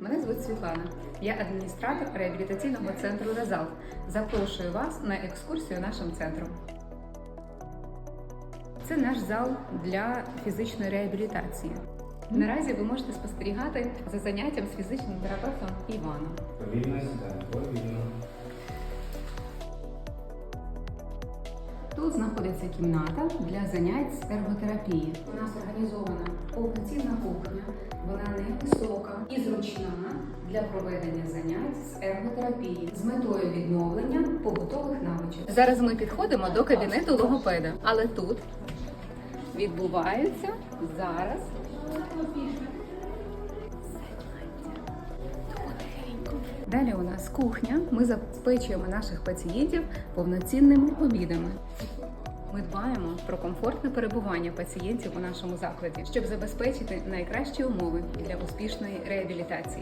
Мене звуть Світлана. Я адміністратор реабілітаційного центру Резалт. Запрошую вас на екскурсію нашим центром. Це наш зал для фізичної реабілітації. Наразі ви можете спостерігати за заняттям з фізичним терапевтом Іваном. Повільно сідаємо, повільно. Тут знаходиться кімната для занять з ерготерапії. У нас організована невисока і зручна для проведення занять з ерготерапії з метою відновлення побутових навичок. Зараз ми підходимо до кабінету логопеда, але тут відбувається зараз. Далі у нас кухня. Ми забезпечуємо наших пацієнтів повноцінними обідами. Ми дбаємо про комфортне перебування пацієнтів у нашому закладі, щоб забезпечити найкращі умови для успішної реабілітації.